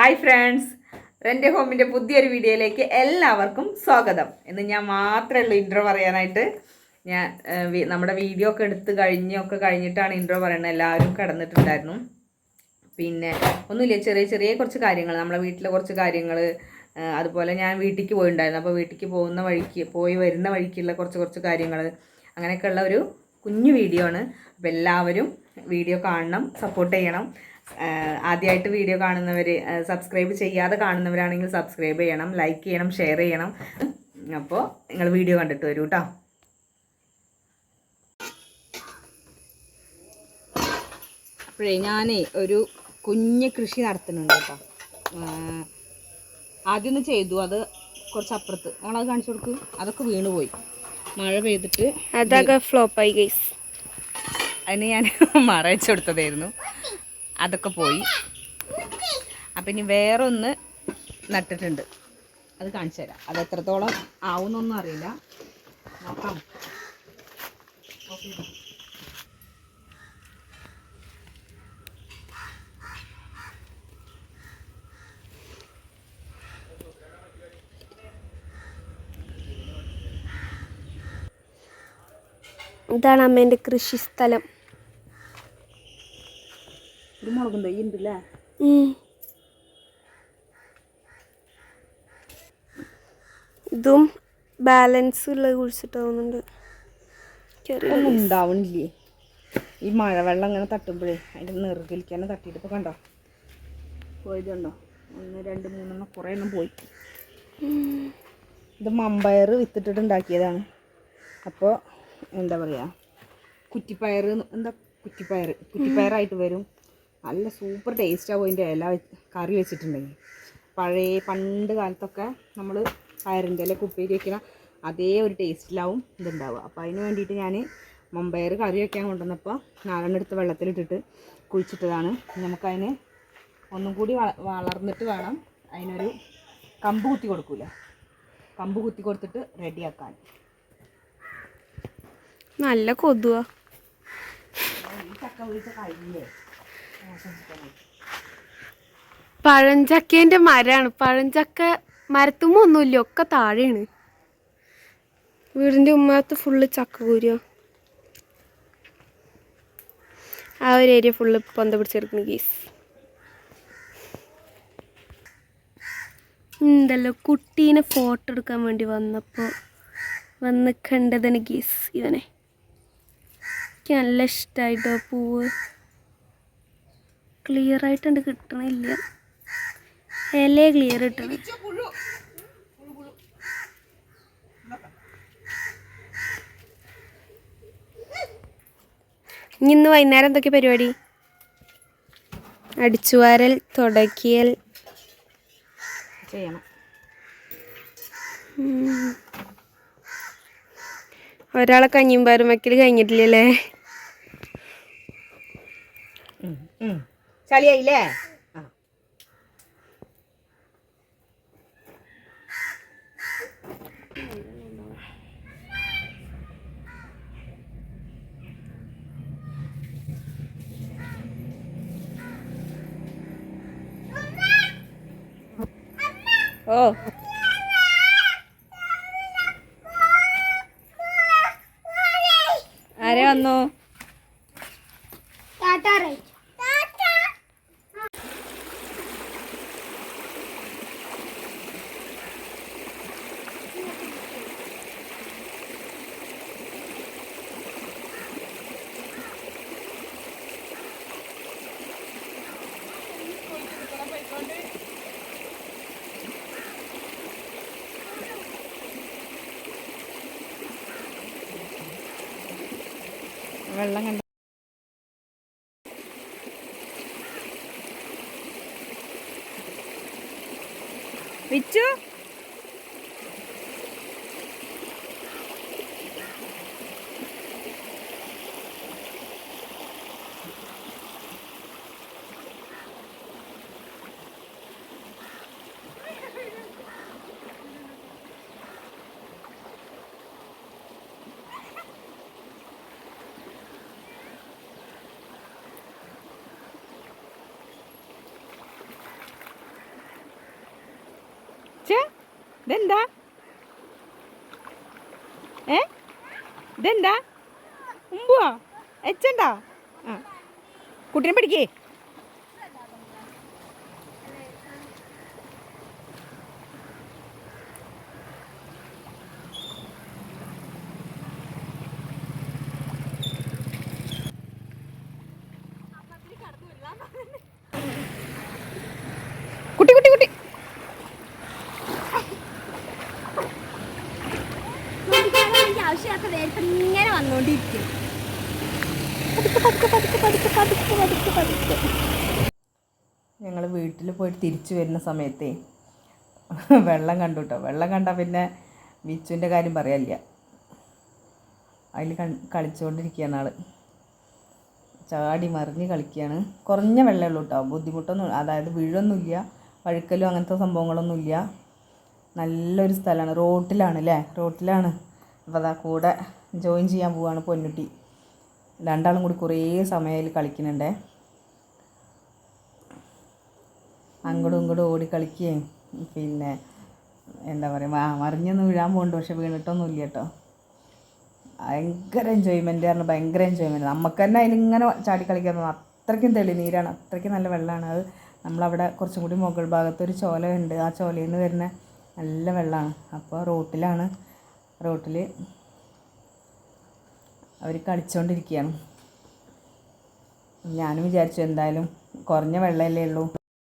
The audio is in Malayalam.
ഹായ് ഫ്രണ്ട്സ് റെന്റെ ഹോമിന്റെ പുതിയൊരു വീഡിയോയിലേക്ക് എല്ലാവർക്കും സ്വാഗതം. ഇന്ന് ഞാൻ മാത്രമേ ഉള്ളൂ ഇൻട്രോ പറയാനായിട്ട്. ഞാൻ നമ്മുടെ വീഡിയോ ഒക്കെ എടുത്ത് കഴിഞ്ഞൊക്കെ കഴിഞ്ഞിട്ടാണ് ഇൻട്രോ പറയുന്നത് എല്ലാവരും കിടന്നിട്ടുണ്ടായിരുന്നു. പിന്നെ ഒന്നുമില്ല ചെറിയ ചെറിയ കുറച്ച് കാര്യങ്ങൾ. നമ്മുടെ വീട്ടിലെ കുറച്ച് കാര്യങ്ങൾ അതുപോലെ ഞാൻ വീട്ടിലേക്ക് പോയിട്ടുണ്ടായിരുന്നു അപ്പോൾ വീട്ടിലേക്ക് പോകുന്ന വഴിക്ക് പോയി വരുന്ന വഴിക്കുള്ള കുറച്ച് കുറച്ച് കാര്യങ്ങൾ അങ്ങനെയൊക്കെയുള്ള ഒരു കുഞ്ഞു വീഡിയോ ആണ്. അപ്പോൾ എല്ലാവരും വീഡിയോ കാണണം സപ്പോർട്ട് ചെയ്യണം. ആദ്യമായിട്ട് വീഡിയോ കാണുന്നവർ സബ്സ്ക്രൈബ് ചെയ്യാതെ കാണുന്നവരാണെങ്കിൽ സബ്സ്ക്രൈബ് ചെയ്യണം ലൈക്ക് ചെയ്യണം ഷെയർ ചെയ്യണം. അപ്പോൾ നിങ്ങൾ വീഡിയോ കണ്ടിട്ട് വരൂ കേട്ടോ അപ്പോഴേ ഞാനേ ഒരു കുഞ്ഞ് കൃഷി നടത്തുന്നുണ്ട് കേട്ടോ ആദ്യം ഒന്ന് ചെയ്തു അത് കുറച്ച് അപ്പുറത്ത് നമ്മളത് കാണിച്ചു കൊടുക്കും. അതൊക്കെ വീണുപോയി മഴ പെയ്തിട്ട് അതൊക്കെ ഫ്ലോപ്പായി ഗൈസ് അതിന് ഞാൻ മറ വെച്ച് കൊടുത്തതായിരുന്നു. അതൊക്കെ പോയി. അപ്പം ഇനി വേറൊന്ന് നട്ടിട്ടുണ്ട്. അത് കാണിച്ചു തരാം. അത് എത്രത്തോളം ആവുന്നൊന്നും അറിയില്ല. നോക്കാം. ഇതാണ് അമ്മേന്റെ കൃഷിസ്ഥലം. ഒരു മുളകും തൈ ഉണ്ടല്ലേ. ഇതും ബാലൻസ് ഉള്ളത് കുഴിച്ചിട്ടാവുന്നുണ്ട് ഒന്നും ഉണ്ടാവണില്ലേ? ഈ മഴവെള്ളം ഇങ്ങനെ തട്ടുമ്പോഴേ അതിന്റെ നെറുകലിക്കാനെ തട്ടിയിട്ട് ഇപ്പോൾ കണ്ടോ? പോയത് കണ്ടോ ഒന്ന് രണ്ട് മൂന്നെണ്ണം കുറേ എണ്ണം പോയി. ഇത് മമ്പയർ വിത്തിട്ടിട്ട് ഉണ്ടാക്കിയതാണ്. അപ്പോൾ എന്താ പറയുക കുറ്റിപ്പയർ എന്താ കുറ്റിപ്പയർ കുറ്റിപ്പയറായിട്ട് വരും. നല്ല സൂപ്പർ ടേസ്റ്റാവും അതിന്റെ ഇല കറി വെച്ചിട്ടുണ്ടെങ്കിൽ. പഴയ പണ്ട് കാലത്തൊക്കെ നമ്മൾ പയറിന്റെ ഇല കുപ്പേരി വയ്ക്കുന്ന അതേ ഒരു ടേസ്റ്റിലാവും ഇതുണ്ടാവുക. അപ്പോൾ അതിന് വേണ്ടിയിട്ട് ഞാൻ മുമ്പയർ കറി വയ്ക്കാൻ കൊണ്ടുവന്നപ്പോൾ നാലെണ്ണം എടുത്ത് വെള്ളത്തിലിട്ടിട്ട് കുഴിച്ചിട്ടതാണ്. നമുക്കതിന് ഒന്നും കൂടി വള വളർന്നിട്ട് വേണം അതിനൊരു കമ്പ് കുത്തി കൊടുക്കൂല? കമ്പ് കുത്തി കൊടുത്തിട്ട് റെഡിയാക്കാൻ. നല്ല കൊതുവാ. ഈ ചക്ക വീഴ്ച കഴിഞ്ഞില്ലേ? പഴഞ്ചക്കേന്റെ മരമാണ് പഴഞ്ചക്ക മരത്തുമ്പോ ഒന്നുമില്ല ഒക്കെ താഴെയാണ്. വീടിന്റെ ഉമ്മത്ത് ഫുള്ള് ചക്ക കൂരിയോ. ആ ഒരു ഏരിയ ഫുള്ള് പൊന്ത പിടിച്ചെടുക്കുന്നു ഗീസ് എന്തല്ലോ കുട്ടീനെ ഫോട്ടോ എടുക്കാൻ വേണ്ടി വന്നപ്പോൾ വന്ന് കണ്ടതാണ് ഗീസ് ഇവനെ. എനിക്ക് നല്ല ഇഷ്ടമായിട്ടോ പൂവ്. ക്ലിയർ ആയിട്ടുണ്ട് കിട്ടണില്ല. ഇല ക്ലിയർ കിട്ടണം ഇനി ഇന്ന് വൈകുന്നേരം എന്തൊക്കെ പരിപാടി? അടിച്ചുവാരൽ തുടക്കിയൽ. ചെയ്യണം. ഒരാളെ കഞ്ഞിയും വയ്ക്കൽ കഴിഞ്ഞിട്ടില്ലല്ലേ? ചളിയായില്ലേ? ആ ഓ. ആരെ വന്നു? വെള്ളം കണ്ട വിച്ചു? ഇതെന്താ? ഏ? ഇതെന്താ? ഉമ്പുവാ? എച്ചണ്ടാ? ആ. കുട്ടീനെ പിടിക്കേ കുട്ടി കുട്ടി കുട്ടി എനിക്ക് ആവശ്യമില്ലാത്ത നേരത്തെ ഇങ്ങനെ വന്നുകൊണ്ടിരിക്കും ഞങ്ങൾ വീട്ടിൽ പോയിട്ട് തിരിച്ചു വരുന്ന സമയത്തേ വെള്ളം കണ്ടു കേട്ടോ വെള്ളം കണ്ടാൽ പിന്നെ വിച്ചുവിന്റെ കാര്യം പറയാനില്ല. അതിൽ കളിച്ചുകൊണ്ടിരിക്കുകയാണ് ആൾ ചാടി മറിഞ്ഞ് കളിക്കുകയാണ്. കുറഞ്ഞ വെള്ളമേ ഉള്ളൂ കേട്ടോ ബുദ്ധിമുട്ടൊന്നും അതായത് വീഴൊന്നുമില്ല. വഴുക്കലും അങ്ങനത്തെ സംഭവങ്ങളൊന്നുമില്ല. നല്ലൊരു സ്ഥലമാണ്. റോട്ടിലാണ് അല്ലേ? റോട്ടിലാണ്. അപ്പോൾ അതാ കൂടെ ജോയിൻ ചെയ്യാൻ പോവുകയാണ് പൊന്നുട്ടി. രണ്ടാളും കൂടി കുറേ സമയത്തിൽ കളിക്കുന്നുണ്ടേ. അങ്ങോട്ടും ഇങ്ങോട്ടും ഓടി കളിക്കുകയും പിന്നെ എന്താ പറയുക മറിഞ്ഞൊന്നും വീഴാൻ പോകുന്നുണ്ട് പക്ഷെ വീണിട്ടൊന്നുമില്ല കേട്ടോ. ഭയങ്കര എൻജോയ്മെന്റ് ആണ് ഭയങ്കര എൻജോയ്മെന്റ് നമുക്ക് തന്നെ അതിലിങ്ങനെ ചാടി കളിക്കാൻ തോന്നും. അത്രയ്ക്കും തെളിനീരാണ് അത്രയ്ക്കും നല്ല വെള്ളമാണ്. അത് നമ്മളവിടെ കുറച്ചും കൂടി മുകൾ ഭാഗത്തൊരു ചോലയുണ്ട്. ആ ചോലയിൽ നിന്ന് വരുന്ന നല്ല വെള്ളമാണ്. അപ്പോൾ റോട്ടിലാണ് റോട്ടിൽ അവർ കളിച്ചുകൊണ്ടിരിക്കുകയാണ് ഞാനും വിചാരിച്ചു എന്തായാലും കുറഞ്ഞ വെള്ളമല്ലേ ഉള്ളൂ.